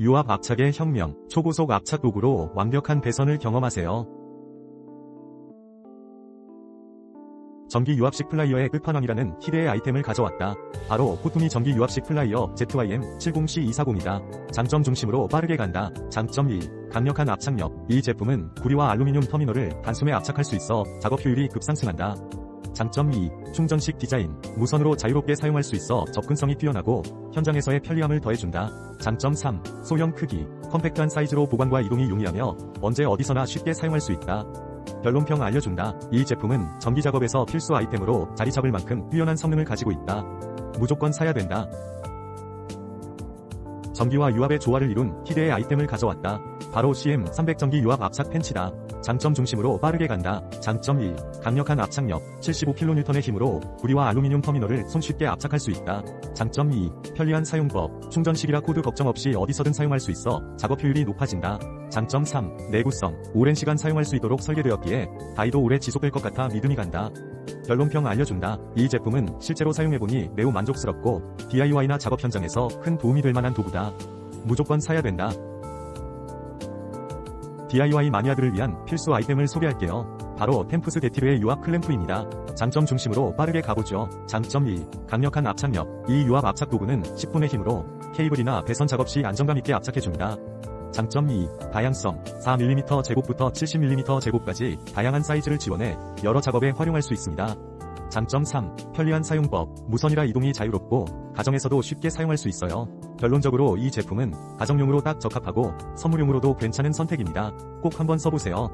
유압 압착의 혁명, 초고속 압착 도구로 완벽한 배선을 경험하세요. 전기 유압식 플라이어의 끝판왕이라는 희대의 아이템을 가져왔다. 바로 코투미 전기 유압식 플라이어 ZYM70C240이다. 장점 중심으로 빠르게 간다. 장점 2. 강력한 압착력. 이 제품은 구리와 알루미늄 터미널을 단숨에 압착할 수 있어 작업 효율이 급상승한다. 장점 2. 충전식 디자인. 무선으로 자유롭게 사용할 수 있어 접근성이 뛰어나고 현장에서의 편리함을 더해준다. 장점 3. 소형 크기. 컴팩트한 사이즈로 보관과 이동이 용이하며 언제 어디서나 쉽게 사용할 수 있다. 결론평 알려준다. 이 제품은 전기 작업에서 필수 아이템으로 자리 잡을 만큼 뛰어난 성능을 가지고 있다. 무조건 사야 된다. 전기와 유압의 조화를 이룬 희대의 아이템을 가져왔다. 바로 CM300 전기 유압 압착 펜치다. 장점 중심으로 빠르게 간다. 장점 1. 강력한 압착력. 75kN의 힘으로 구리와 알루미늄 터미널을 손쉽게 압착할 수 있다. 장점 2. 편리한 사용법. 충전식이라 코드 걱정 없이 어디서든 사용할 수 있어 작업 효율이 높아진다. 장점 3. 내구성. 오랜 시간 사용할 수 있도록 설계되었기에 다이도 오래 지속될 것 같아 믿음이 간다. 결론평 알려준다. 이 제품은 실제로 사용해보니 매우 만족스럽고 DIY나 작업 현장에서 큰 도움이 될 만한 도구다. 무조건 사야 된다. DIY 마니아들을 위한 필수 아이템을 소개할게요. 바로 템프스 데티르의 유압 클램프입니다. 장점 중심으로 빠르게 가보죠. 장점 2. 강력한 압착력. 이 유압 압착 도구는 10분의 힘으로 케이블이나 배선 작업 시 안정감 있게 압착해줍니다. 장점 2. 다양성. 4mm 제곱부터 70mm 제곱까지 다양한 사이즈를 지원해 여러 작업에 활용할 수 있습니다. 장점 3. 편리한 사용법. 무선이라 이동이 자유롭고 가정에서도 쉽게 사용할 수 있어요. 결론적으로 이 제품은 가정용으로 딱 적합하고 선물용으로도 괜찮은 선택입니다. 꼭 한번 써보세요.